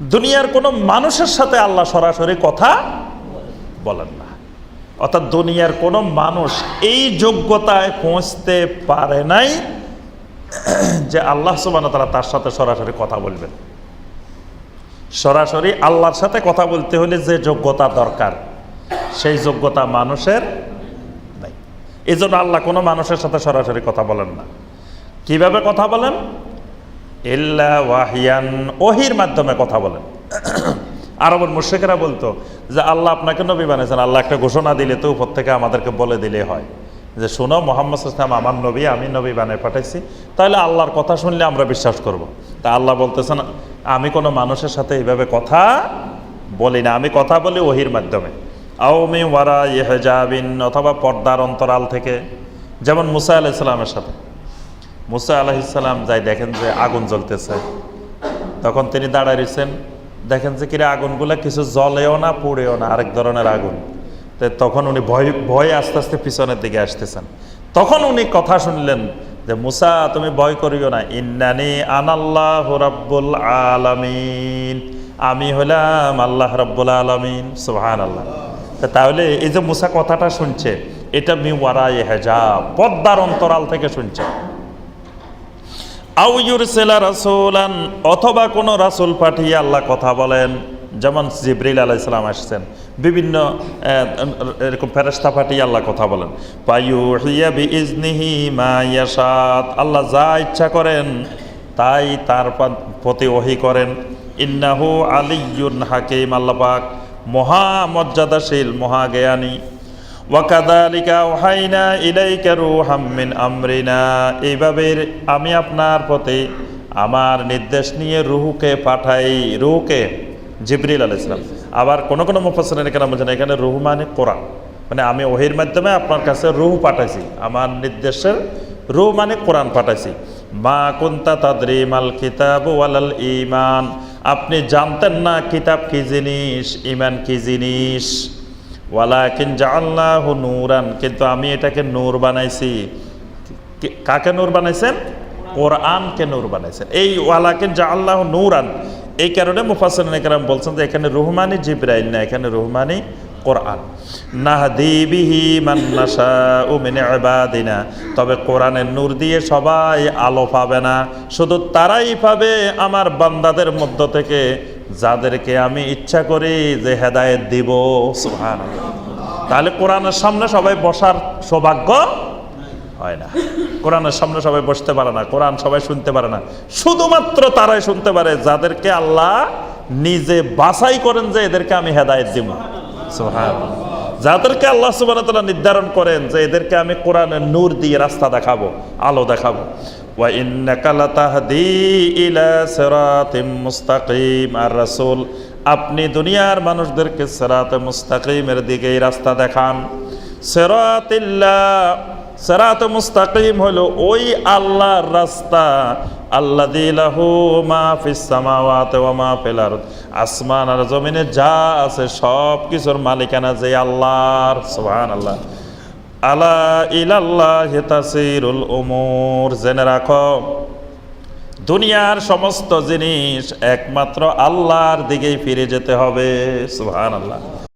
দুনিয়ার কোনো মানুষের সাথে আল্লাহ সরাসরি কথা বলেন না। অর্থাৎ দুনিয়ার কোনো মানুষ এই যোগ্যতায় পৌঁছতে পারে নাই যে আল্লাহ সুবান তারা তার সাথে সরাসরি কথা বলবেন। সরাসরি আল্লাহর সাথে কথা বলতে হলে যে যোগ্যতা দরকার, সেই যোগ্যতা মানুষের নাই। এই আল্লাহ কোনো মানুষের সাথে সরাসরি কথা বলেন না। কীভাবে কথা বলেন? ইল্লা ওয়াহিয়ান। ওহির মাধ্যমে কথা বলেন। আরবের মুর্শেকেরা বলতো যে, আল্লাহ আপনাকে নবী বানিয়েছেন, আল্লাহ একটা ঘোষণা দিলে তো উপর থেকে আমাদেরকে বলে দিলে হয়। যে, শোনো, মোহাম্মদ ইসলাম আমার নবী, আমি নবী বানিয়ে পাঠাইছি। তাহলে আল্লাহর কথা শুনলে আমরা বিশ্বাস করব। তা আল্লাহ বলতেছেন, আমি কোনো মানুষের সাথে এইভাবে কথা বলি না, আমি কথা বলি ওহির মাধ্যমে। আওমি ওয়ারা ইহেজাবিন, অথবা পর্দার অন্তরাল থেকে, যেমন মুসা আলাইসাল্লামের সাথে। মুসা আলাহিসাল্লাম যাই দেখেন যে আগুন জ্বলতেছে। তখন তিনি দাঁড়ায় রয়েছেন দেখেন যে কিরে আগুনগুলো কিছু জ্বলেও না, পুড়েও না, আরেক ধরনের আগুন। তখন উনি ভয়, ভয়ে আস্তে আস্তে পিছনের দিকে আসতেছেন। তখন উনি কথা শুনলেন যে, মুসা, তুমি ভয় করিও না, ইন্নানি আনাল্লাহ রাব্বুল আলামিন। আমি হলাম আল্লাহ রাব্বুল আলামিন সুবহান আল্লাহ তাহলে এই যে মুসা কথাটা শুনছে, এটা মি ওয়ারাই হেজাব, পদ্মার অন্তরাল থেকে শুনছে। রাসুলান, অথবা কোনো রাসুল পাঠিয়ে আল্লাহ কথা বলেন। যেমন জিব্রিল আলাইসালাম আসছেন। বিভিন্ন এরকম ফেরেস্তা পাঠিয়ে আল্লাহ কথা বলেন। পায়ু হিয়া বি ইজনিহি মা আল্লাহ যা ইচ্ছা করেন, তাই তার প্রতি ওহি করেন। ইন্নাহু আলিয়ুন হাকিম, আল্লাহ পাক মহা মর্যাদাশীল, মহা জ্ঞানী। ওয়াকাদালিকা আমরিনা। এইভাবে আমি আপনার প্রতি আমার নির্দেশ নিয়ে রুহুকে পাঠাই। রুহুকে জিবরিল আল ইসলাম আবার কোনো কোনো মুফাসিন এখানে বলছেন, এখানে রুহু মানে কোরআন। মানে আমি ওহির মাধ্যমে আপনার কাছে রুহু পাঠাইছি। আমার নির্দেশের রুহ মানে কোরআন পাঠাইছি। মা কুন্তা তাদরি মাল কিতাব ওয়ালাল ইমান আপনি জানতেন না কিতাব কি জিনিস ইমান কি জিনিস? ওয়ালাকিন জাআল্লাহু নূরান, কিন্তু আমি এটাকে নূর বানাইছি। কাকে নূর বানাইছেন? কোরআনকে নূর বানাইছেন। এই ওয়ালাকিন জাআল্লাহু নূরান, এই কারণে একরাম বলছেন যে এখানে রুহমানি জিব্রাইল না, এখানে রুহমানি কোরআন। নাহদি বিহি মান নাশাউ মিন ইবাদিনা, তবে কোরআনের নূর দিয়ে সবাই আলো পাবে না, শুধু তারাই পাবে আমার বান্দাদের মধ্য থেকে। যাদেরকে আমি ইচ্ছা করি যে হেদায়ত দিব। সুহান তাহলে কোরআনের সামনে সবাই বসার সৌভাগ্য হয় না। কোরআনের সামনে সবাই বসতে পারে না কোরআন সবাই শুনতে পারে না। শুধুমাত্র তারাই শুনতে পারে যাদেরকে আল্লাহ নিজে বাছাই করেন যে এদেরকে আমি হেদায়ত দিব। সুবহানাল্লাহ। যাদেরকে আল্লাহ সুবহানাহু ওয়া তাআলা নির্ধারণ করেন যে এদেরকে আমি কোরআনের নূর দিয়ে রাস্তা দেখাবো, আলো দেখাবো। মুস্তাকিম। আর আপনি দুনিয়ার মানুষদেরকে সিরাতে মুস্তাকিমের দিকে রাস্তা দেখান। সিরাতিল্লাহ সেরাত মুস্তাকিম হলো ওই আল্লাহর রাস্তা আল্লাহ আসমান আর যা আছে মালিকানা যে আল্লাহর আলা উমুর। জেনে রাখো, দুনিয়ার সমস্ত জিনিস একমাত্র আল্লাহর দিকেই ফিরে যেতে হবে, সুবহানাল্লাহ।